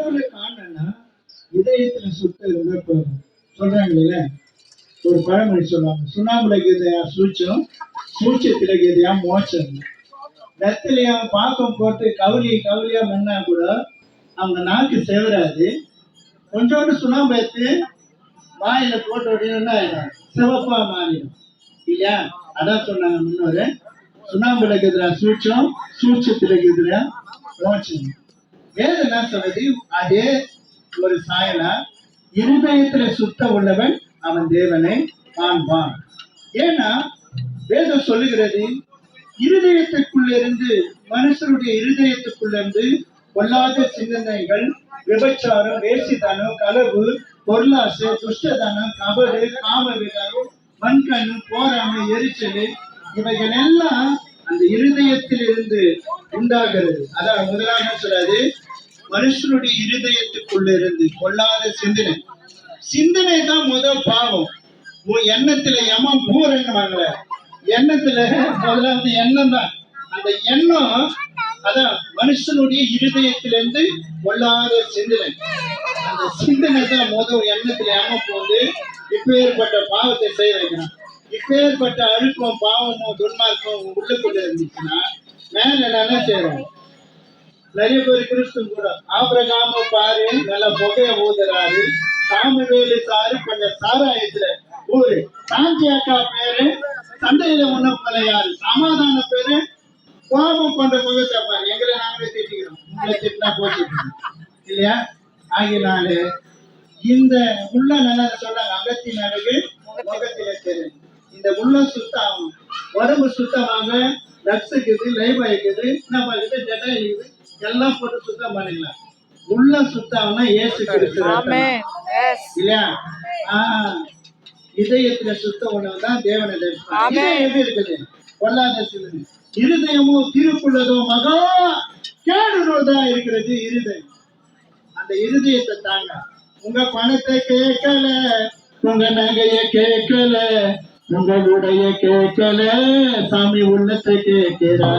கடவுளை காணணும்னா இதயத்துல சுத்த இருந்தா சொல்றாங்கல்ல? ஒரு பழமொழி சொல்லுவாங்க. சுண்ணாம்புல கீதையா சூச்சம் சூச்சத்துல கீதையா மோச்சம் ரத்திலையா பாக்கம் போட்டு கவுளி கவுளியா மண்ணா கூட அவங்க நாக்கு செவராது. கொஞ்சோண்டு சுண்ணாம்பு எடுத்து வாயில போட்டு விட்டீங்கன்னா ஆயிடும் சிவப்பா மாறிடும். இல்லையா? அதான் சொன்னாங்க முன்னோரு. சுண்ணாம்புல கீதுரா சூச்சம் சூச்சத்துல கீதுரா மோச்சம் வேறு என்ன சொல்றது? அதே ஒரு சாயலா இருதயத்துல சுத்த உள்ளவன் அவன் தேவனை காண்பான். ஏன்னா வேதம் சொல்லுகிறது இருதயத்துக்குள்ள இருந்து மனுஷனுடைய இருதயத்துக்குள்ள இருந்து பொல்லாத சிந்தனைகள் விபச்சாரம் வேசிதானம் களவு பொருளாசை துஷ்டதானம் கபடு காம விகாரம் மண்கண்ணு போராமை எரிச்சல் இவைகள் எல்லாம் அந்த இருதயத்திலிருந்து உண்டாகிறது. அதான் முதலாக சொல்றாரு மனுஷனுடைய இருதயத்துக்குள்ள இருந்து கொள்ளாத சிந்தனை. சிந்தனை தான் முதல் பாவம். உன் எண்ணத்துல எமன் பூரங்க எண்ணத்துல முதலாவது எண்ணம் தான் அந்த எண்ணம் அதான் மனுஷனுடைய இருதயத்திலிருந்து கொள்ளாத சிந்தனை. அந்த சிந்தனை தான் முதல் எண்ணத்துல எமன் போந்து இப்பேற்பட்ட பாவத்தை செய்ய வைக்கிறான் இப்பேற்பட்ட அழுக்கம் பாவமும் துன்மார்க்கம் உள்ளுக்குள்ள இருந்துச்சுன்னா மேல என்ன செய்யறோம் நிறைய பேர் கிறிஸ்து கூட. ஆபிரகாம பாரு நல்ல புகைய ஊதுறாரு. சாமுவேலு சாரு கொஞ்சம் சாராயத்துல ஊரு. சாந்தி அக்கா பேரு சந்தையில உண்ண போல சமாதான பேரு கோபம் பண்ற முகத்தை பாரு. எங்களை நாங்களே திட்டிக்கிறோம். உங்களை திட்டினா போச்சு. இல்லையா? ஆகினாலே இந்த உள்ள நல்லா சொல்றாங்க அகத்தின் அழகு முகத்தில தெரியும் இந்த உள்ள சுத்தம் உடம்பு சுத்தமாக லக்ஸ் இருக்குது லைவ் ஆயிக்குது என்ன இருக்குது ஜெட்டா இருக்குது எல்லாம் போட்டு சுத்தம் பண்ணிக்கலாம் உள்ள சுத்தம்னா ஏசு கிறிஸ்து. இல்லையா? இதயத்துல சுத்த உணவு தான் தேவனை தரிசனம் எப்படி இருக்குது? பொல்லாத சிந்தனை இருதயமோ திருக்குள்ளதோ மகா கேடுதான் இருக்கிறது இருதயம். அந்த இருதயத்தை தாங்க. உங்க பணத்தை கேட்கல உங்க நகைய கேட்கல உங்களுடைய கேட்கல சாமி உள்ளத்தை கேட்கிறா